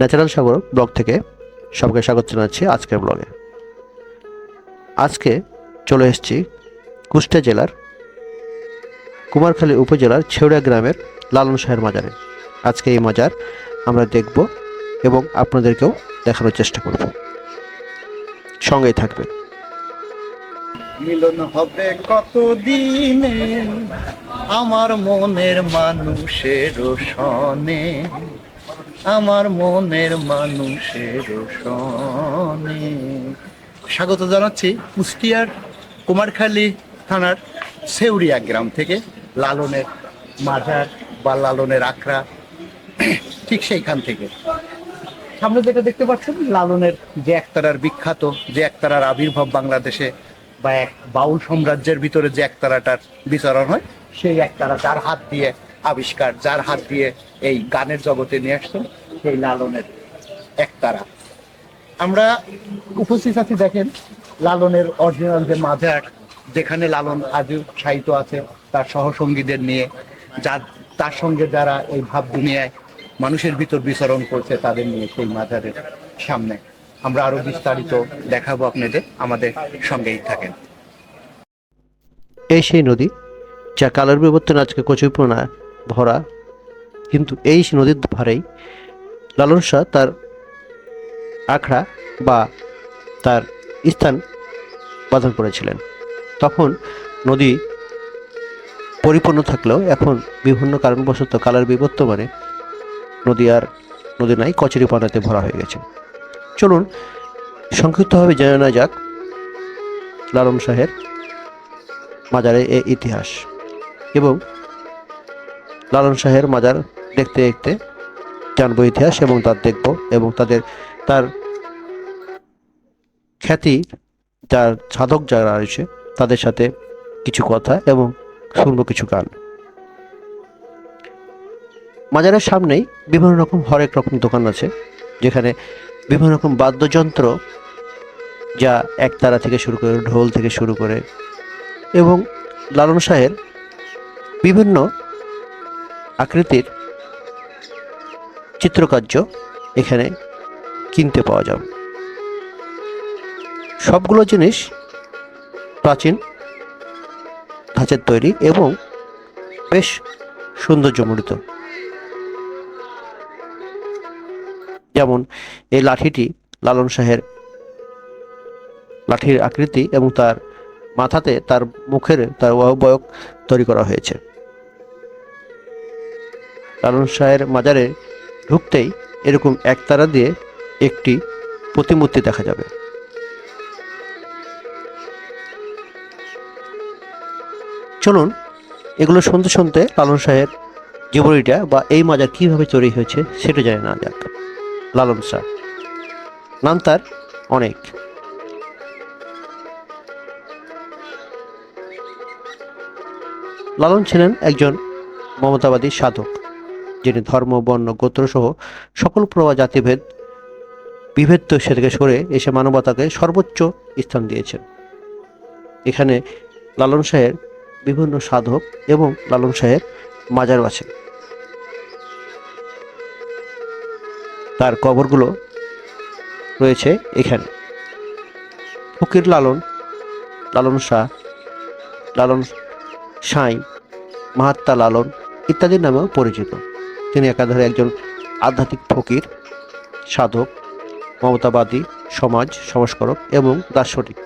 Natural সাগর blog থেকে সবাইকে স্বাগত জানাচ্ছি আজকের ব্লগে। আজকে চলে এসেছি কুষ্টিয়া জেলার কুমারখালী উপজেলার ছেউড়া গ্রামের লালন শাহের মাজারে। আজকে এই মাজার আমরা দেখব এবং আপনাদেরকেও দেখানোর চেষ্টা করব। সঙ্গেই থাকবে মিলন হবে কত দিনে আমার মনের মানুষের সনে আমার মনের মানুষের স্বাগত জানাচ্ছি কুষ্টিয়ার কুমারখালী থানার সেউরিয়া গ্রাম থেকে লালনের মাজার বা লালনের আখড়া, ঠিক সেইখান থেকে। সামনে যেটা দেখতে পাচ্ছেন, লালনের যে একতারার বিখ্যাত, যে একতারার আবির্ভাব বাংলাদেশে বা এক বাউল সাম্রাজ্যের ভিতরে যে একতারাটার বিচরণ হয়, সেই একতারা যার হাত দিয়ে আবিষ্কার, যার হাত দিয়ে এই গানের জগতে নিয়ে আসছেন সেই লালনের একতারা। আমরা উপস্থিত আছি, দেখেন, লালনের অরিজিনাল যে মাজার যেখানে লালন আজও সাহিত্য আছে তার সহসঙ্গীদের নিয়ে যার তার সঙ্গে যারা এই ভাব দুনিয়ায় মানুষের ভিতর বিচরণ করছে, তাদের নিয়ে সেই মাজারের সামনে আমরা আরও বিস্তারিত দেখাবো আপনাদের, আমাদের সঙ্গেই থাকেন। এই সেই নদী, যা কালের বিবর্তনে আজকে কচুরিপনা ভরা কিন্তু এই নদীর ধারেই লালন শাহ তার আখড়া বা তার স্থান বাঁধন করেছিলেন। তখন নদী পরিপূর্ণ থাকলেও এখন বিভিন্ন কারণবশত কালার বিবর্তমানে নদী আর নদী নাই কচুরিপানাতে ভরা হয়ে গেছে। চলুন, সংক্ষিপ্তভাবে জেনে নেওয়া যাক লালন শাহের মাজারের এ ইতিহাস এবং লালন শাহের মাজার দেখতে দেখতে জানব ইতিহাস এবং তার দেখব এবং তাদের, তার খ্যাতি, যার সাধক যারা রয়েছে, তাদের সাথে কিছু কথা এবং শুনব কিছু গান। মাজারের সামনেই বিভিন্ন রকম হরেক রকম দোকান আছে, যেখানে বিভিন্ন রকম বাদ্যযন্ত্র যা একতারা থেকে শুরু করে, ঢোল থেকে শুরু করে এবং লালন শাহের বিভিন্ন আকৃতির চিত্রকার্য এখানে কিনতে পাওয়া যাবে। সবগুলো জিনিস প্রাচীন ধাঁচের তৈরি এবং বেশ সৌন্দর্যমণ্ডিত। যেমন এই লাঠিটি লালন শাহের লাঠির আকৃতি এবং তার মাথাতে তার মুখের তার অবয়ব তৈরি করা হয়েছে। লালন শাহের মাজারে ঢুকতেই এরকম একতারা দিয়ে একটি প্রতিমূর্তি দেখা যাবে। চলুন, এগুলো শুনতে শুনতে লালন শাহের জীবনীটা বা এই মাজার কীভাবে তৈরি হয়েছে সেটা জানে না যাক। লালন শাহ নাম তার অনেক। লালন ছিলেন একজন মমতাবাদী সাধক। যিনি ধর্ম, বর্ণ গোত্র সহ সকল প্রভা জাতিভেদ বিভেদ থেকে সরে এসে মানবতাকে সর্বোচ্চ স্থান দিয়েছেন। এখানে লালন শাহের বিভিন্ন সাধক এবং লালন শাহের মাজার আছে। তার কবরগুলো রয়েছে এখানে। ফকির লালন লালন শাহ, লালন সাঁই মাহাত্মা লালন ইত্যাদি নামেও পরিচিত। তিনি একাধারে একজন আধ্যাত্মিক ফকির, সাধক, মমতাবাদী, সমাজ সংস্কারক এবং দার্শনিক।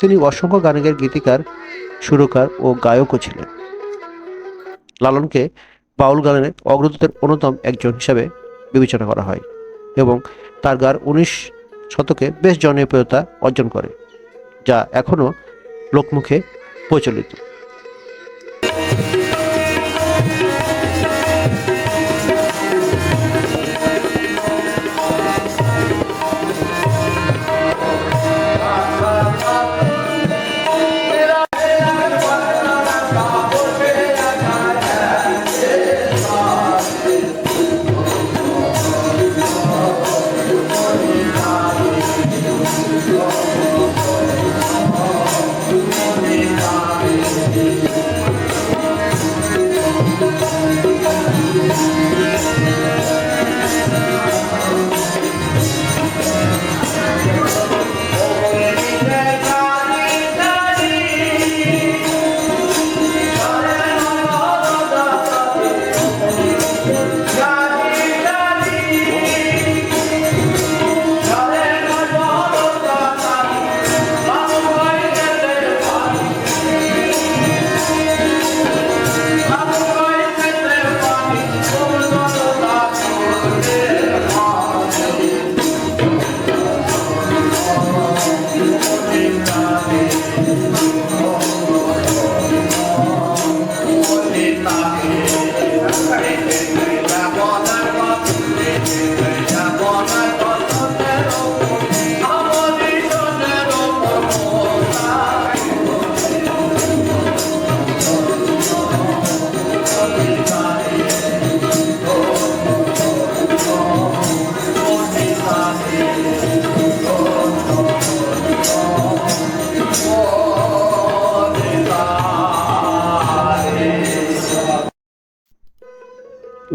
তিনি অসংখ্য গানের গীতিকার, সুরকার ও গায়কও ছিলেন। লালনকে বাউল গানের অগ্রদূতের অন্যতম একজন হিসাবে বিবেচনা করা হয় এবং তার গান উনিশ শতকে বেশ জনপ্রিয়তা অর্জন করে, যা এখনও লোকমুখে প্রচলিত।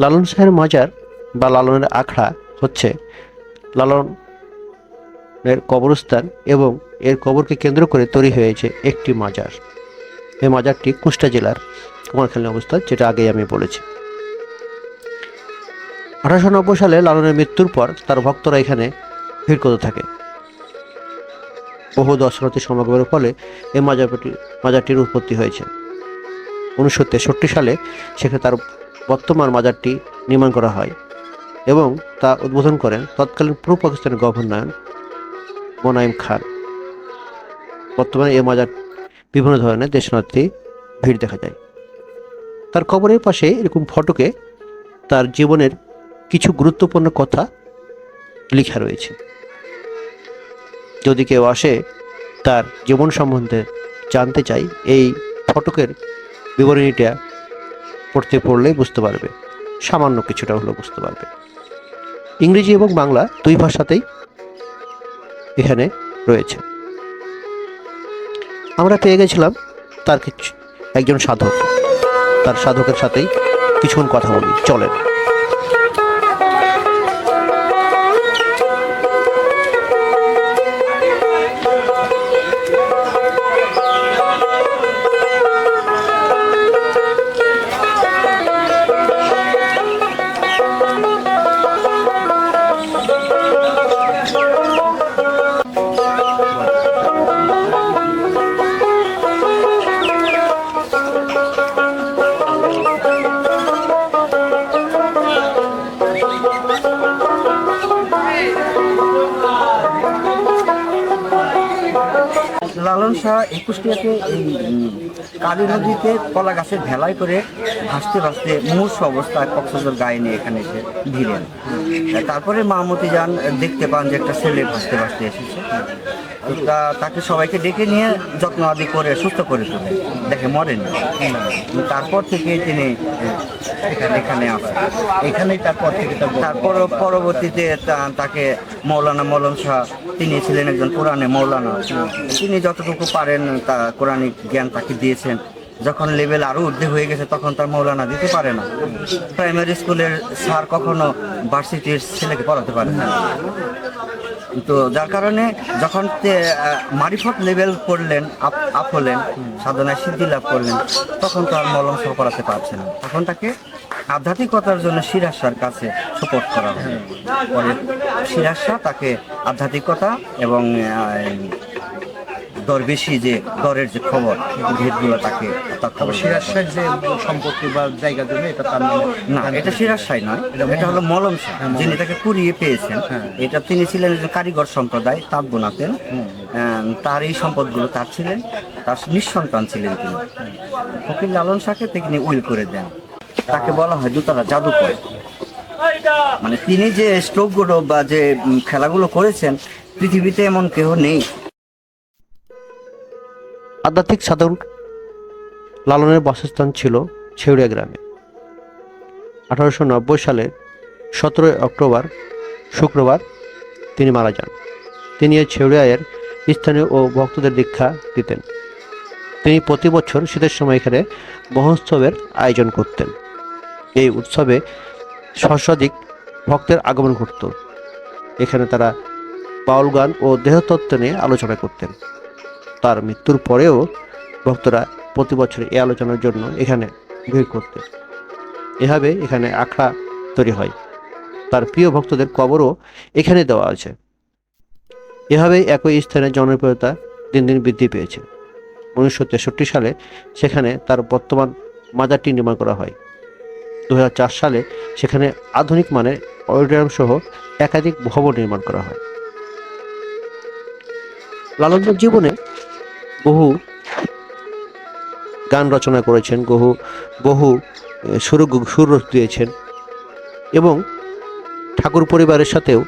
লালন শাহের মাজার বা লালনের আখড়া হচ্ছে লালনের কবরস্থান এবং এর কবরকে কেন্দ্র করে তৈরি হয়েছে একটি মাজার। এই মাজারটি কুষ্টা জেলার কুমারখালী অবস্থান, যেটা আগেই আমি বলেছি। আঠারোশো নব্বই সালে লালনের মৃত্যুর পর তার ভক্তরা এখানে ভিড় করতে থাকে। বহু দর্শনার্থী সমাগমের ফলে এই মাজারটি মাজারটির উৎপত্তি হয়েছে। উনিশশো তেষট্টি সালে সেখানে তার বর্তমান মাজারটি নির্মাণ করা হয় এবং তা উদ্বোধন করেন তৎকালীন পূর্ব পাকিস্তানের গভর্নর মোনাইম খান। বর্তমানে এই মাজার বিভিন্ন ধরনের দেশনার্থী ভিড় দেখা যায়। তার কবরের পাশে এরকম ফটোকে তার জীবনের কিছু গুরুত্বপূর্ণ কথা লেখা রয়েছে। যদি কেউ আসে তার জীবন সম্বন্ধে জানতে চাই এই ফটকের বিবরণীটা পড়তে পড়লেই বুঝতে পারবে। সামান্য কিছুটা হলেও বুঝতে পারবে। ইংরেজি এবং বাংলা দুই ভাষাতেই এখানে রয়েছে। আমরা পেয়ে গেছিলাম তার কিছু, একজন সাধক। তার সাধকের সাথেই কিছুক্ষণ কথা বলি, চলেন। লালন শাহ একুশ টিয়াতে এই কালী নদীতে কলা গাছের ভেলায় করে ভাসতে ভাসতে মূর্ষ অবস্থায় কক্সবাজার গায়ে নিয়ে এখানে এসে ভিড়েন। তারপরে মাহমতি যান, দেখতে পান যে একটা ছেলে ভাসতে ভাসতে এসেছে। তাকে সবাইকে ডেকে নিয়ে যত্ন আদি করে, সুস্থ করে তোলে দেখে মরেন তারপর থেকে তিনি এখানে আসেন। এখানেই তারপর থেকে তারপর পরবর্তীতে তাকে মৌলানা মলন শাহ তিনি ছিলেন একজন কোরআনে মৌলানা। তিনি যতটুকু পারেন তা কোরআনিক জ্ঞান তাকে দিয়েছেন। যখন লেভেল আরও ঊর্ধ্বে হয়ে গেছে, তখন তার মৌলানা দিতে পারে না। প্রাইমারি স্কুলের স্যার কখনো ভার্সিটির ছেলেকে পড়াতে পারে না। তো যার কারণে যখন মারিফত লেভেল করলেন, আপ আপ হলেন, সাধনায় সিদ্ধি লাভ করলেন, তখন তো আর মলম সহ করাতে পারছে না। তখন তাকে আধ্যাত্মিকতার জন্য সিরাজ কাছে সুপোর্ট করা হয়। পরে সিরাজ তাকে আধ্যাত্মিকতা এবং দরবেশি যে দরের যে খবর ভেদগুলো তাকে তার খবর সিরাজ যে সম্পত্তি বা জায়গা জমি এটা তার না এটা সিরাজ নয় এটা হলো মলম। শাহ যিনি তাকে কুড়িয়ে পেয়েছেন। এটা তিনি ছিলেন কারিগর সম্প্রদায় তাঁত বোনাতেন তার এই সম্পদগুলো তার ছিলেন তার নিঃসন্তান ছিলেন তিনি। ফকির লালন শাহকে তিনি উইল করে দেন। তাকে বলা হয় দুতলা জাদুকর। মানে তিনি যে স্ট্রোকগুলো বা যে খেলাগুলো করেছেন, পৃথিবীতে এমন কেউ নেই। আধ্যাত্মিক সাধন লালনের বাসস্থান ছিল ছেউড়িয়া গ্রামে। আঠারোশো নব্বই সালের সতেরোই অক্টোবর, শুক্রবার তিনি মারা যান। তিনি এই ছেউড়িয়ায়ের স্থানীয় ও ভক্তদের দীক্ষা দিতেন। তিনি প্রতি বছর শীতের সময় এখানে মহোৎসবের আয়োজন করতেন। এই উৎসবে সহস্রাধিক ভক্তের আগমন ঘটত। এখানে তারা বাউল গান ও দেহতত্ত্ব নিয়ে আলোচনা করতেন। তার মৃত্যুর পরেও ভক্তরা প্রতি বছর এই আলোচনার জন্য এখানে ভিড় করতেন। এভাবে এখানে আখড়া তৈরি হয়। তার প্রিয় ভক্তদের কবরও এখানে দেওয়া আছে। এভাবেই একই স্থানে জনপ্রিয়তা দিন দিন বৃদ্ধি পেয়েছে। উনিশশো তেষট্টি সালে সেখানে তার বর্তমান মাজারটি নির্মাণ করা হয়। দু হাজার চার সালে সেখানে আধুনিক মানের অডিটোরিয়াম সহ একাধিক ভবন নির্মাণ করা হয়। লালনের জীবনে বহু গান রচনা করেছেন, বহু বহু সুর সুর দিয়েছেন এবং ঠাকুর পরিবারের সাথেও,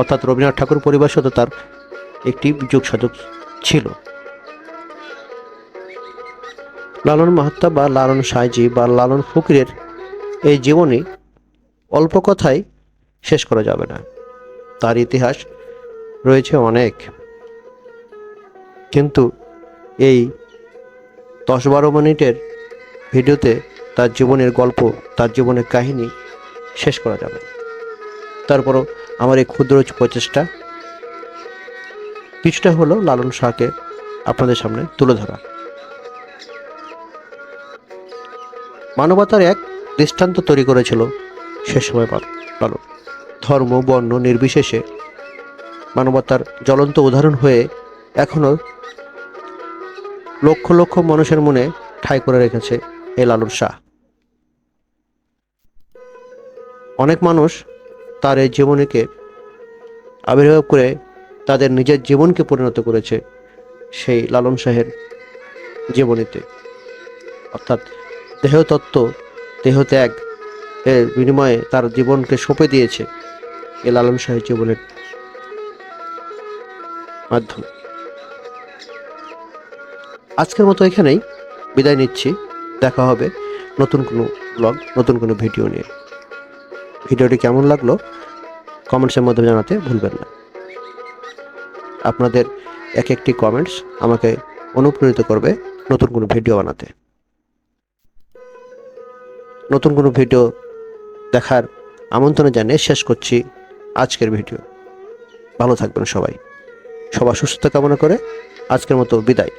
অর্থাৎ রবীন্দ্রনাথ ঠাকুর পরিবারের সাথে তার একটি যোগ সাধক ছিল। লালন মাহাত্মা বা লালন সাইজি বা লালন ফকিরের এই জীবনী অল্প কথায় শেষ করা যাবে না। তার ইতিহাস রয়েছে অনেক। কিন্তু এই দশ বারো মিনিটের ভিডিওতে তার জীবনের গল্প, তার জীবনের কাহিনী শেষ করা যাবে। তারপরও আমার এই ক্ষুদ্র প্রচেষ্টা কিছুটা হলো লালন শাহকে আপনাদের সামনে তুলে ধরা। মানবতার এক দৃষ্টান্ত তৈরি করেছিল। সে সময় পা- লালন ধর্ম, বর্ণ নির্বিশেষে মানবতার জ্বলন্ত উদাহরণ হয়ে এখনও লক্ষ লক্ষ মানুষের মনে ঠাঁই করে রেখেছে এই লালন শাহ। অনেক মানুষ তার এই জীবনীকে আবির্ভাব করে তাদের নিজের জীবনকে পরিণত করেছে সেই লালন শাহের জীবনীতে। অর্থাৎ দেহতত্ত্ব দেহত্যাগ এর বিনিময়ে তার জীবনকে সঁপে দিয়েছে এই লালন শাহের জীবনের মাধ্যমে। আজকের মতো এখানেই বিদায় নিচ্ছি। দেখা হবে নতুন কোনো ব্লগ নতুন কোনো ভিডিও নিয়ে। ভিডিওটি কেমন লাগল কমেন্টসের মাধ্যমে জানাতে ভুলবেন না। আপনাদের এক একটি কমেন্টস আমাকে অনুপ্রেরিত করবে নতুন কোনো ভিডিও বানাতে। নতুন কোনো ভিডিও দেখার আমন্ত্রণ জানিয়ে শেষ করছি আজকের ভিডিও। ভালো থাকবেন সবাই। সবার সুস্থতা কামনা করে আজকের মতো বিদায়।